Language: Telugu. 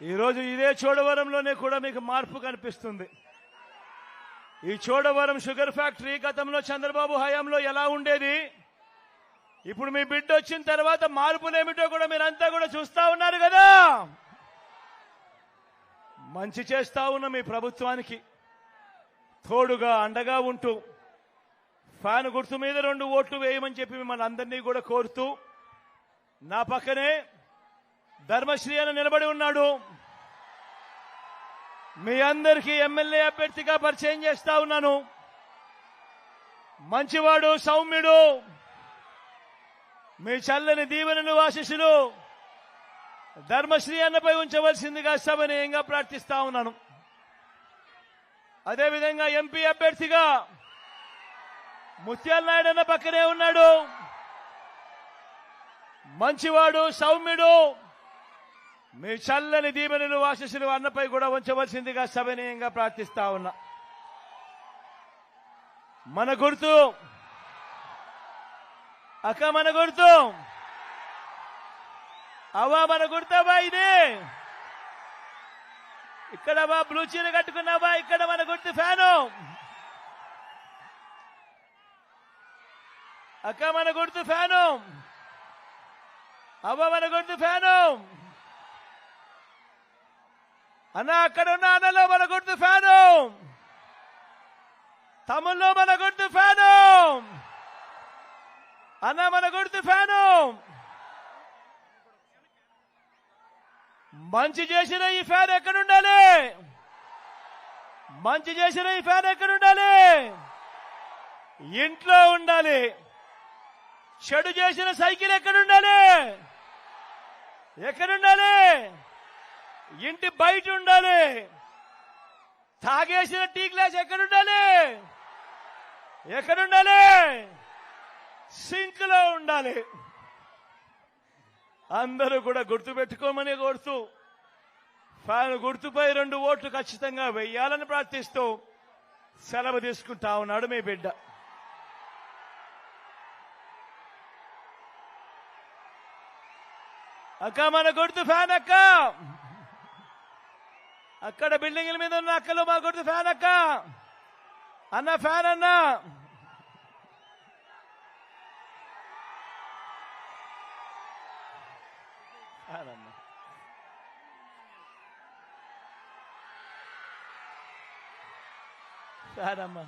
ఈరోజు ఇదే చోడవరంలోనే కూడా మీకు మార్పు కనిపిస్తుంది. ఈ చోడవరం షుగర్ ఫ్యాక్టరీ గతంలో చంద్రబాబు హయాంలో ఎలా ఉండేది? ఇప్పుడు మీ బిడ్డ వచ్చిన తర్వాత మార్పులేమిటో కూడా మీరంతా కూడా చూస్తా ఉన్నారు కదా! మంచి చేస్తా ఉన్న మీ ప్రభుత్వానికి తోడుగా అండగా ఉంటూ ఫ్యాన్ గుర్తు మీద రెండు ఓట్లు వేయమని చెప్పి మిమ్మల్ని అందరినీ కూడా కోరుతూ నా పక్కనే ధర్మశ్రీ అని నిలబడి ఉన్నాడు. మీ అందరికీ ఎమ్మెల్యే అభ్యర్థిగా పరిచయం చేస్తా ఉన్నాను. మంచివాడు సౌమ్యుడు. మీ చల్లని దీవెనను ఆశీస్సులు ధర్మశ్రీ అన్నపై ఉంచవలసిందిగా సమనీయంగా ప్రార్థిస్తా ఉన్నాను. అదేవిధంగా ఎంపీ అభ్యర్థిగా ముత్యాల నాయుడు అన్న పక్కనే ఉన్నాడు. మంచివాడు సౌమ్యుడు. మీ చల్లని దీవెనలు ఆశీస్సులు అన్నపై కూడా ఉంచవలసిందిగా సభనీయంగా ప్రార్థిస్తా ఉన్నా. మన గుర్తు. అక్క మన గుర్తు. అవ్వ మన గుర్తవా ఇది. ఇక్కడ బా బ్లూ చీర కట్టుకున్నావా ఇక్కడ మన గుర్తు ఫ్యాను. అక్క మన గుర్తు ఫ్యాను. అవ్వ మన గుర్తు ఫ్యాను. అన్న అక్కడ ఉన్న అన్నలో మన గుర్తు ఫ్యాను. తమ్ముల్లో మన గుర్తు ఫ్యాను. అన్న మన గుర్తు ఫ్యాను. మంచి చేసిన ఈ ఫ్యాన్ ఎక్కడుండాలి? మంచి చేసిన ఈ ఫ్యాన్ ఎక్కడుండాలి? ఇంట్లో ఉండాలి. చెడు చేసిన సైకిల్ ఎక్కడుండాలి? ఎక్కడుండాలి? ఇంటి బయట ఉండాలి. తాగేసిన టీ గ్లాస్ ఎక్కడుండాలి ఎక్కడుండాలి సింక్లో ఉండాలి. అందరూ కూడా గుర్తుపెట్టుకోమని కోరుతూ ఫ్యాన్ గుర్తుపై రెండు ఓట్లు ఖచ్చితంగా వెయ్యాలని ప్రార్థిస్తూ సెలవు తీసుకుంటా ఉన్నాడు మీ బిడ్డ. అక్క మన గుర్తు ఫ్యాన్ అక్క. అక్కడ బిల్డింగ్ల మీద ఉన్న అక్కలు మా గుర్తు ఫ్యాన్ అక్క. అన్న ఫ్యాన్ అన్న. ఫ్యాన్ అన్న. ఫ్యాన్ అమ్మ.